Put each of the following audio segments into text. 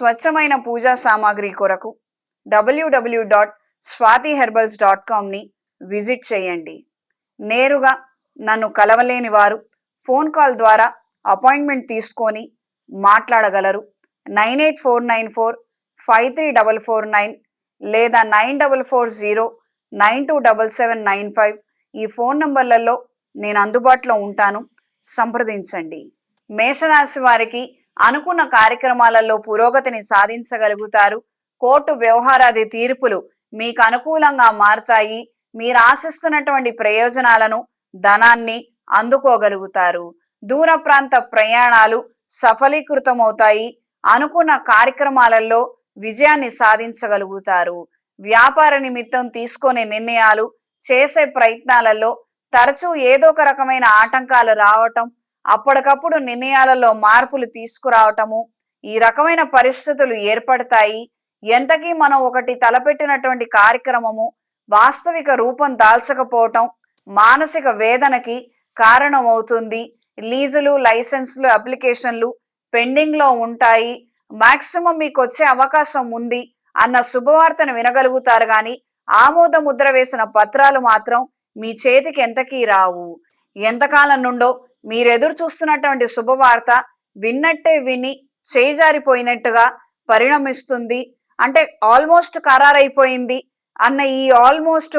స్వచ్ఛమైన పూజా సామాగ్రి కొరకు W W dot Swathi herbals dot కామ్ని visit చేయండి. నేరుగా నన్ను కలవలేని వారు ఫోన్ కాల్ ద్వారా అపాయింట్మెంట్ తీసుకొని మాట్లాడగలరు. Nine eight four nine four five three double four nine లేదా nine double four zero nine two double seven nine five ఈ ఫోన్ నంబర్లలో నేను అందుబాటులో ఉంటాను. సంప్రదించండి. మేషరాశి వారికి అనుకున్న కార్యక్రమాలలో పురోగతిని సాధించగలుగుతారు. కోర్టు వ్యవహారాది తీర్పులు మీకు అనుకూలంగా మారతాయి. మీరు ఆశిస్తున్నటువంటి ప్రయోజనాలను ధనాన్ని అందుకోగలుగుతారు. దూర ప్రాంత ప్రయాణాలు సఫలీకృతమవుతాయి. అనుకున్న కార్యక్రమాలలో విజయాన్ని సాధించగలుగుతారు. వ్యాపార నిమిత్తం తీసుకునే నిర్ణయాలు చేసే ప్రయత్నాలలో తరచూ ఏదో ఒక రకమైన ఆటంకాలు రావటం అప్పటికప్పుడు నిర్ణయాలలో మార్పులు తీసుకురావటము ఈ రకమైన పరిస్థితులు ఏర్పడతాయి. ఎంతకీ మనం ఒకటి తలపెట్టినటువంటి కార్యక్రమము వాస్తవిక రూపం దాల్చకపోవటం మానసిక వేదనకి కారణమవుతుంది. లీజులు లైసెన్స్లు అప్లికేషన్లు పెండింగ్లో ఉంటాయి. మాక్సిమం మీకు వచ్చే అవకాశం ఉంది అన్న శుభవార్తను వినగలుగుతారు కానీ ఆమోద ముద్ర వేసిన పత్రాలు మాత్రం మీ చేతికి ఎంతకీ రావు. ఎంతకాలం నుండో మీరు చూస్తున్నటువంటి శుభవార్త విన్నట్టే విని చేజారిపోయినట్టుగా పరిణమిస్తుంది. అంటే ఆల్మోస్ట్ ఖరారైపోయింది అన్న ఈ ఆల్మోస్ట్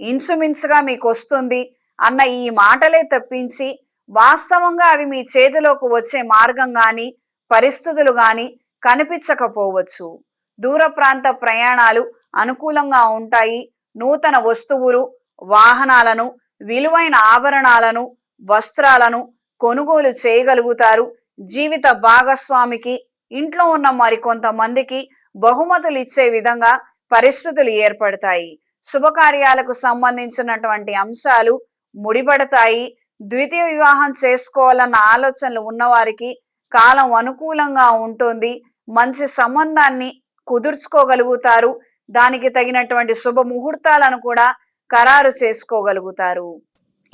ఇన్సుమిన్సుగా మీకు వస్తుంది అన్న ఈ మాటలే తప్పించి వాస్తవంగా అవి మీ చేతిలోకి వచ్చే మార్గం కానీ పరిస్థితులు కానీ కనిపించకపోవచ్చు. దూర ప్రాంత ప్రయాణాలు అనుకూలంగా ఉంటాయి. నూతన వస్తువులు వాహనాలను విలువైన ఆభరణాలను వస్త్రాలను కొనుగోలు చేయగలుగుతారు. జీవిత భాగస్వామికి ఇంట్లో ఉన్న మరికొంతమందికి బహుమతులు ఇచ్చే విధంగా పరిస్థితులు ఏర్పడతాయి. శుభకార్యాలకు సంబంధించినటువంటి అంశాలు ముడిపడతాయి. ద్వితీయ వివాహం చేసుకోవాలన్న ఆలోచనలు ఉన్నవారికి కాలం అనుకూలంగా ఉంటుంది. మంచి సంబంధాన్ని కుదుర్చుకోగలుగుతారు. దానికి తగినటువంటి శుభ ముహూర్తాలను కూడా ఖరారు చేసుకోగలుగుతారు.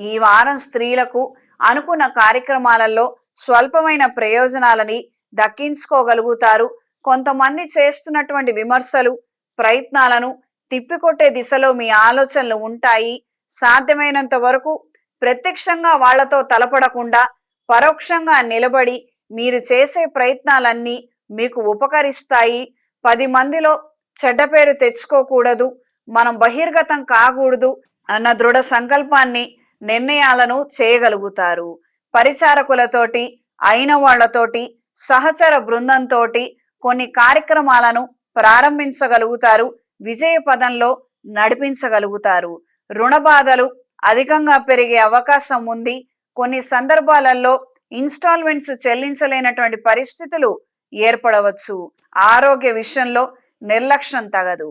ఈ వారం స్త్రీలకు అనుకున్న కార్యక్రమాలలో స్వల్పమైన ప్రయోజనాలని దక్కించుకోగలుగుతారు. కొంతమంది చేస్తున్నటువంటి విమర్శలు ప్రయత్నాలను తిప్పికొట్టే దిశలో మీ ఆలోచనలు ఉంటాయి. సాధ్యమైనంత వరకు ప్రత్యక్షంగా వాళ్ళతో తలపడకుండా పరోక్షంగా నిలబడి మీరు చేసే ప్రయత్నాలన్నీ మీకు ఉపకరిస్తాయి. పది మందిలో చెడ్డ పేరు తెచ్చుకోకూడదు మనం బహిర్గతం కాకూడదు అన్న దృఢ సంకల్పాన్ని నిర్ణయాలను చేయగలుగుతారు. పరిచారకులతోటి అయిన వాళ్ళతోటి సహచర బృందంతో కొన్ని కార్యక్రమాలను ప్రారంభించగలుగుతారు. విజయ పదంలో నడిపించగలుగుతారు. రుణ బాధలు అధికంగా పెరిగే అవకాశం ఉంది. కొన్ని సందర్భాలలో ఇన్స్టాల్మెంట్స్ చెల్లించలేనటువంటి పరిస్థితులు ఏర్పడవచ్చు. ఆరోగ్య విషయంలో నిర్లక్ష్యం తగదు.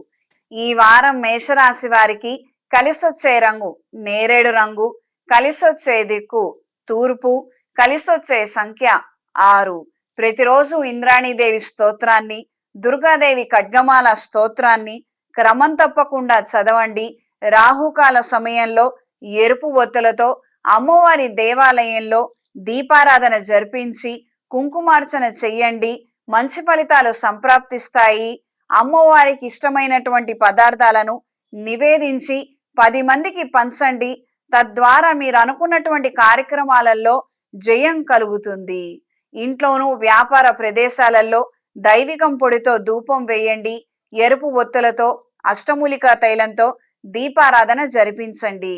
ఈ వారం మేషరాశి వారికి కలిసొచ్చే రంగు నేరేడు రంగు కలిసొచ్చే దిక్కు తూర్పు కలిసొచ్చే సంఖ్య ఆరు. ప్రతిరోజు ఇంద్రాణీదేవి స్తోత్రాన్ని దుర్గాదేవి ఖడ్గమాల స్తోత్రాన్ని క్రమం తప్పకుండా చదవండి. రాహుకాల సమయంలో ఎరుపు ఒత్తులతో అమ్మవారి దేవాలయంలో దీపారాధన జరిపించి కుంకుమార్చన చెయ్యండి. మంచి ఫలితాలు సంప్రాప్తిస్తాయి. అమ్మవారికి ఇష్టమైనటువంటి పదార్థాలను నివేదించి పది మందికి పంచండి. తద్వారా మీరు అనుకున్నటువంటి కార్యక్రమాలలో జయం కలుగుతుంది. ఇంట్లోనూ వ్యాపార ప్రదేశాలలో దైవికం పొడితో ధూపం వేయండి. ఎరుపు ఒత్తులతో అష్టమూలికా తైలంతో దీపారాధన జరిపించండి.